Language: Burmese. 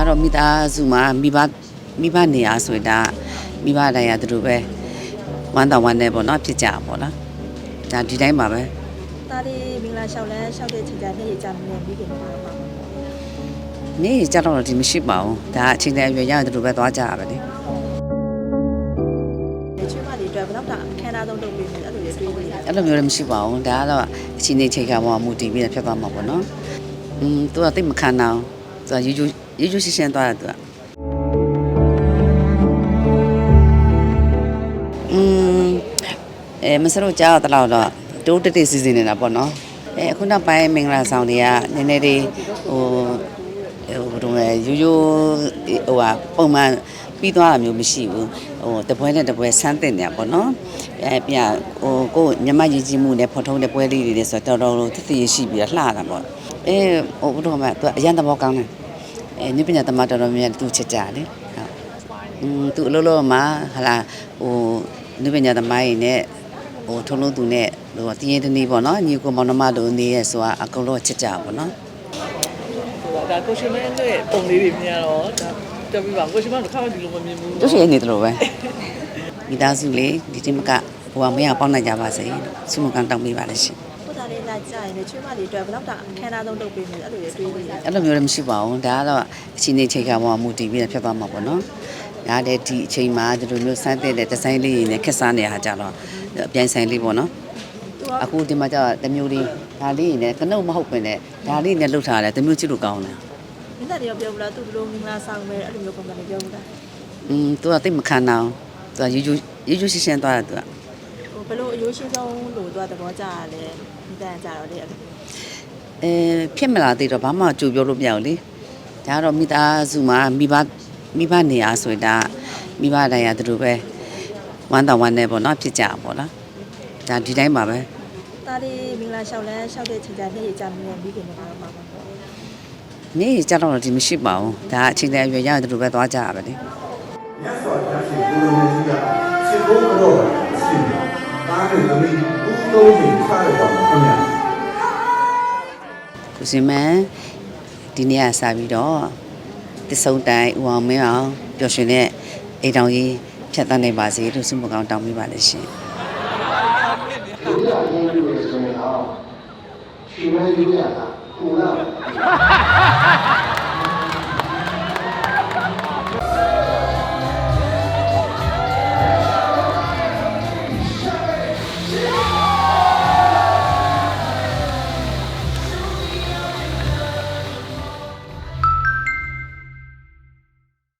ကတော့မိသားစုမှာမိဘမိဘနေရာဆိုရင်ဒါမိဘတိုင်းရသူတို့ပဲဝမ်းတော်ဝမ်းနေပေါ့နော်ဖြစ်ကြပါပေါ့နော်ဒါဒီတိုင်းပါပဲဒါလေးမင်္ဂလာလျှောက်လန်းလျှောက်တဲ့ချိန်ကျနေ့ကြာမင်းပြီးခင်မှာပါနေကြတော့ဒီမရှိပါဘူးဒါအချိန်တည်းအရွယ်ရရင်သူတို့ပဲသွားကြရပါလေဒီချွေးမလေးအတွက်ဘယ်တော့အခမ်းအနားဆုံးလုပ်ပေးမယ်အဲ့လိုတွေတွေးပြီးတယ်အဲ့လိုမျိုးလည်းမရှိပါဘူးဒါကတော့အချိန်နေချိန်ခါပေါ်မှာမူတည်ပြီးတော့ဖြစ်သွားမှာပေါ့နော်อืมသူကတိတ်မခံနိုင်အောင်သူကယူယူ ယူရှင်းရှင်းသွားတယ်သူကอืมအဲမစလို့ကြားတော့တော့တိုးတက်တက်စီစဉ်နေတာပေါ့နော်အဲအခုနောက်ပိုင်းမင်္ဂလာဆောင်တွေကနည်းနည်းလေးဟိုဟိုဘယ်လိုလဲယူယူဟိုဟာပုံမှန်ပြီးသွားတာမျိုးမရှိဘူးဟိုတပွဲနဲ့တပွဲဆန်းတင်နေတာပေါ့နော်အဲပြဟိုကိုယ်ညမရည်ကြီးမှုနဲ့ဖော်ထုံးတဲ့ပွဲလေးတွေဆိုတော့တော်တော်တည်တည်ရှိပြီးတော့လှတာပေါ့အဲဟိုဘယ်လိုမှသူကအရန်သဘောကောင်းတယ် အဲညပညာသမားတော်တော်များများသူချစ်ကြတယ်ဟုတ်อืมသူအလုပ်လုပ်မှာဟာလာဟိုညပညာသမားကြီးနဲ့ဟိုထုံးလုံးသူနဲ့ဟိုတည်ရင်တနည်းပေါ့နော်ညီကိုမောင်နှမတို့နေရဲဆိုတာအကုန်လုံးချစ်ကြပါပေါ့နော်ဒါကိုရှင်မဲနဲ့ပုံလေးတွေမြင်ရတော့ဒါပြောပြပါကိုရှင်မဲတော့ခါမှဒီလိုမမြင်ဘူးသူရှိနေတယ်လို့ပဲမိသားစုလေးဒီတိမကဟိုကမရပေါက်နိုင်ကြပါစေလို့ဆုမကန်တောင်းပေးပါလိမ့်ရှင် ကိုဒါလေးလာကြာရင်ချွေးမလေးအတွက်ဘယ်တော့အခမ်းအနားဆုံးလုပ်ပေးမယ်အဲ့လိုတွေတွေးပြီးတယ်အဲ့လိုမျိုးလည်းမရှိပါဘူးဒါကတော့အချိန်နေချိန်ခါပေါ်မှာမူတည်ပြီးတော့ဖြစ်သွားမှာပေါ့နော်ဒါတဲ့ဒီအချိန်မှာဒီလိုမျိုးစမ်းတဲ့ဒီဇိုင်းလေးတွေနဲ့ခက်စားနေရတာကြတော့အပြိုင်ဆိုင်လေးပေါ့နော်သူကအခုဒီမှာကျတော့တမျိုးလေးဒါလေးနဲ့ကနုတ်မဟုတ်ပင်နဲ့ဒါလေးနဲ့လှုပ်ထားတယ်တမျိုးချစ်လို့ကောင်းတယ်မိသားတွေပြောဘူးလားသူဘယ်လိုမင်္ဂလာဆောင်မယ်အဲ့လိုမျိုးပုံစံတွေပြောဘူးလားอืมသူကတိတ်မခံနိုင်အောင်သူကယူယူယူရှင်းရှင်းသွားတယ်သူကဟို ဘယ်လိုအယိုးရှင်းဆုံးလို့သူကသဘောကျရလဲမိသားကြတော့လေအဲ့လိုအဲဖြစ်မလားသေးတော့ဘာမှကြိုပြောလို့မရဘူးလေဒါကတော့မိသားစုမှာမိဘမိဘနေရာဆိုရင်ဒါမိဘတိုင်းရသူတို့ပဲဝမ်းတော်ဝမ်းနေပေါ့နော်ဖြစ်ကြပါပေါ့နော်ဒါဒီတိုင်းပါပဲဒါလေးမင်္ဂလာလျှောက်လန်းလျှောက်တဲ့ချိန်ကျနေ့ကြာမင်းပြီးခင်မှာပါပါနေကြတော့ဒီမရှိပါဘူးဒါအချိန်တည်းအရွယ်ရရင်သူတို့ပဲသွားကြရပါလေမြတ်စွာဘုရားရှင်ကိုလိုမြတ်ကြီးကစေဘုံတော်ပါရှင် တားတဲ့သမီးဦးလုံးရှင်ခါရပါမယ်ခင်ဗျာကိုစင်မန်ဒီနေ့ကစပြီးတော့တဆုံတိုင်းဦးအောင်မင်းအောင်ပျော်ရွှင်တဲ့အိမ်တော်ကြီးဖြတ်သန်းနိုင်ပါစေလို့ဆုမကောင်းတောင်းပေးပါလိမ့်ရှင်ဒုတိယအရင်လို့ဆိုရင်တော့ရှင်မဲလေးရတာကိုလာ